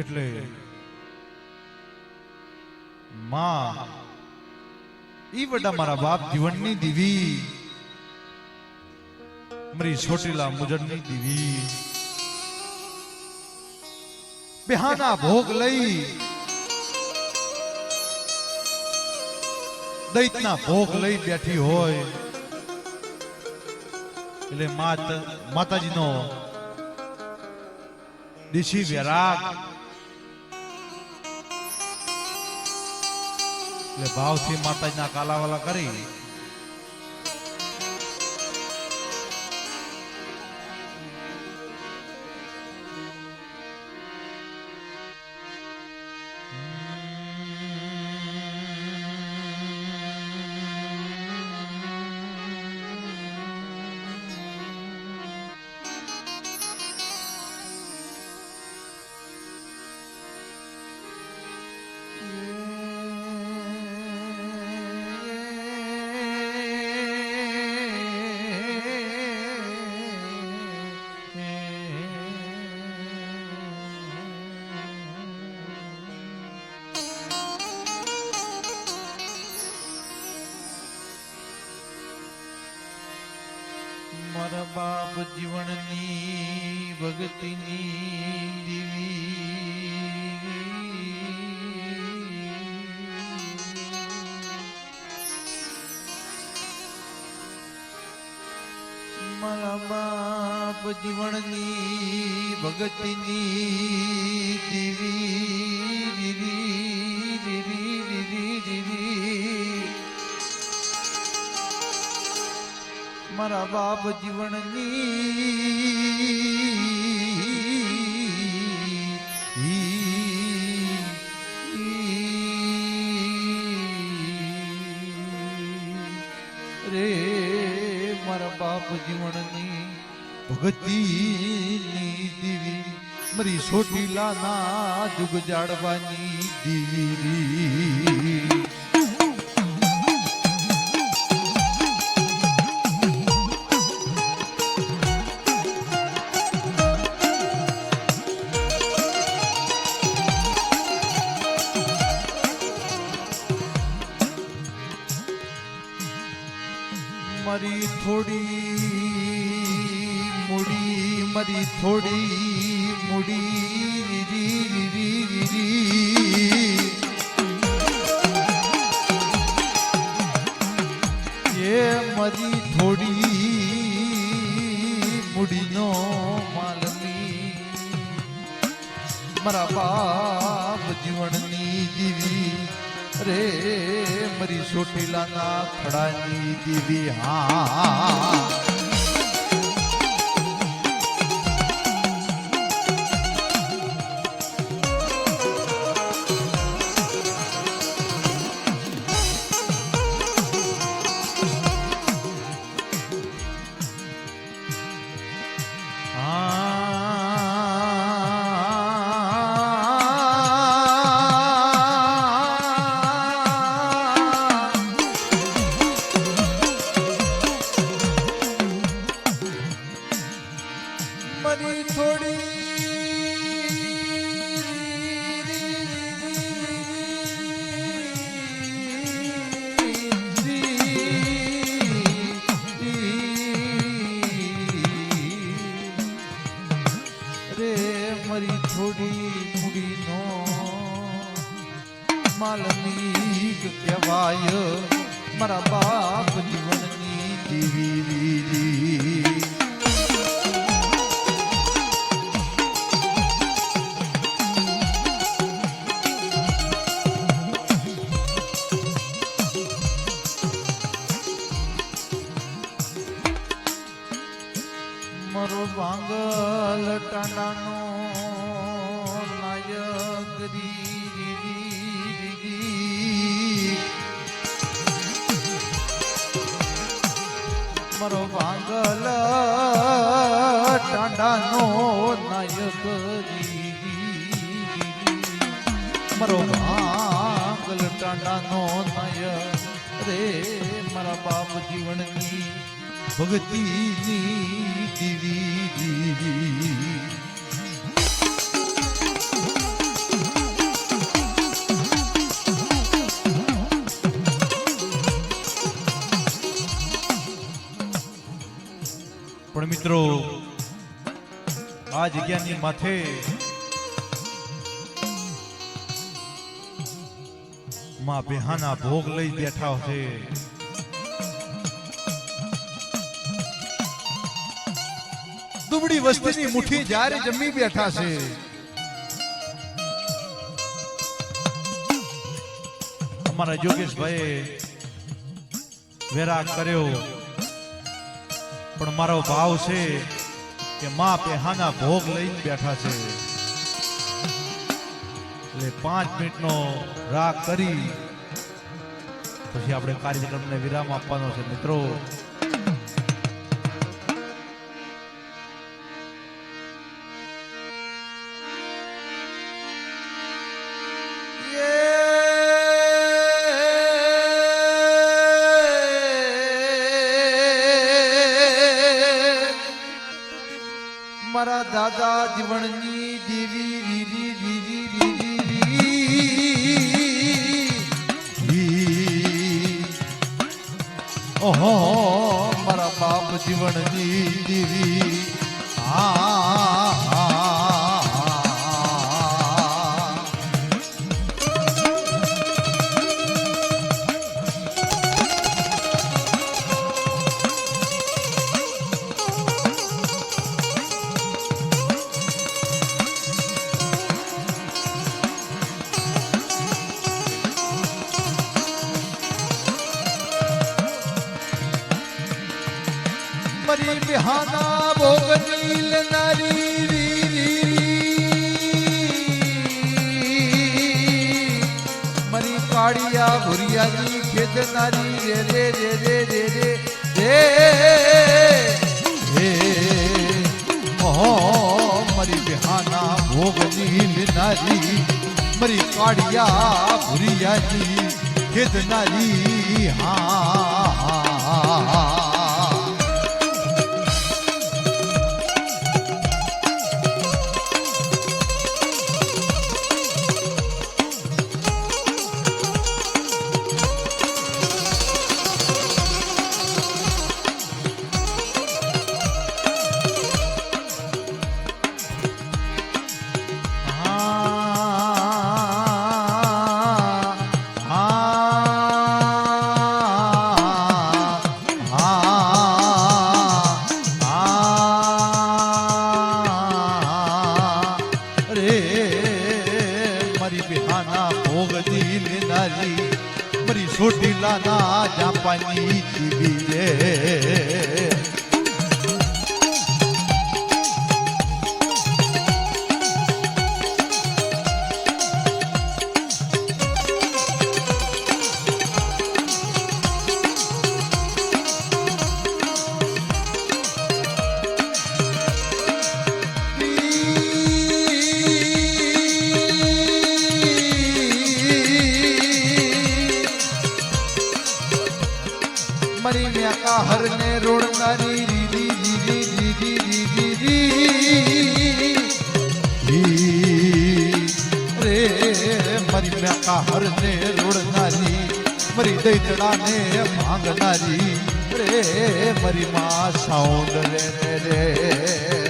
એટલે માં, ઈ વડા મારા બાપ જીવનની દીવી. મારી છોટીલા મુજરની દીવી. બેહાના ભોગ લઈ દૈતના ભોગ લઈ બેઠી હોય. એટલે માત, માતાજીનો દેશી વેરાગ એટલે ભાવથી માતાજીના કાલાવાલા કરી મારા બાપ જીવનની ભગતની દીવી. મારા બાપ જીવનની ભગતની દીવી દીવી. મારા બાપ જીવનની રે મારા બાપ જીવનની ભગતીની દીવી મારી સોટીલાના જુગ જાડવાની દીવી. મારી થોડી, મૂડી મારી થોડી, મૂડી એ મારી થોડી, મૂડીનો માલની, મારા બાપ જીવનની દીવી. રે મરી ચોટીલાના ખડાની દીવી હા. ભાંગલ ટાંડાનો નાયક રી રી રી રી. મારો ભાંગલ ટાંડાનો નાયક રી રી રી. મારો ભાંગલ ટાંડાનો નાયક રે મારા બાપ જીવનની ભક્તિની પણ મિત્રો આ જગ્યાની માથે માં બેહાના ભોગ લઈ બેઠા છે. દુબળી વસ્તીની મુઠ્ઠી જ્યારે જમી બેઠા છે. અમારા યોગેશભાઈ વેરાગ કર્યો. પણ મારો ભાવ છે કે મા પેહાના ભોગ લઈને બેઠા છે. એટલે પાંચ મિનિટનો રાગ કરી, પછી આપણે કાર્યક્રમને વિરામ આપવાનો છે. મિત્રો મારા દાદા જીવણની દેવી દીદી દીદી દીદી ઓહો મારા બાપ જીવણની દેવી. આ કાળિયા ભુરિયાની ખેતનારી રે રે રે રે રે રે રે. હે ઓહો મરી બિહાના ભોગ નીલ નારી મરી કાળિયા ભુરિયાની ખેતનારી હા હા. સોટીલાના જાપાની જીવી મરી મ્યાકા હરને રોડનારી રીરી રીરી રીરી રીરી રે મરી મ્યાકા હરને રોડનારી મરી દૈતડાને માંગનારી. રે મરી માં સાઉન્ડ રે.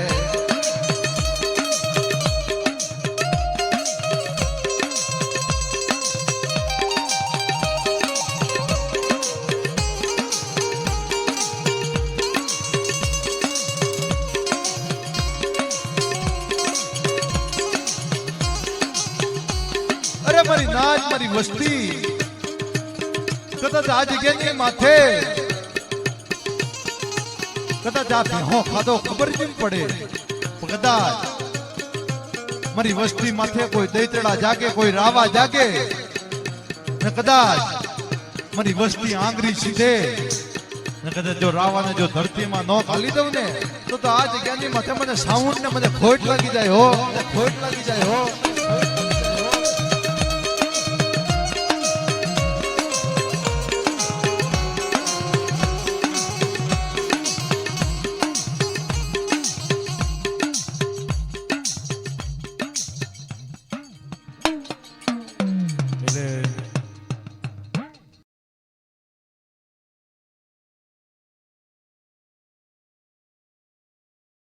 મારી નાચ મારી વસ્તી. કદાચ આ જગ્યાની માથે, કદાચ આ ભેહો ખાધો, ખબર કેમ પડે? કદાચ મારી વસ્તી માથે કોઈ દૈતડા જાગે, કોઈ રાવા જાગે, ને કદાચ મારી વસ્તી આંગરી સીધે, ને કદાચ જો રાવાને જો ધરતીમાં ન ખાલી દઉં ને, તો તો આ જગ્યાની માથે મને સાઉન્ડ ને મને ખોટ લાગી જાય હો ખોટ લાગી જાય હો.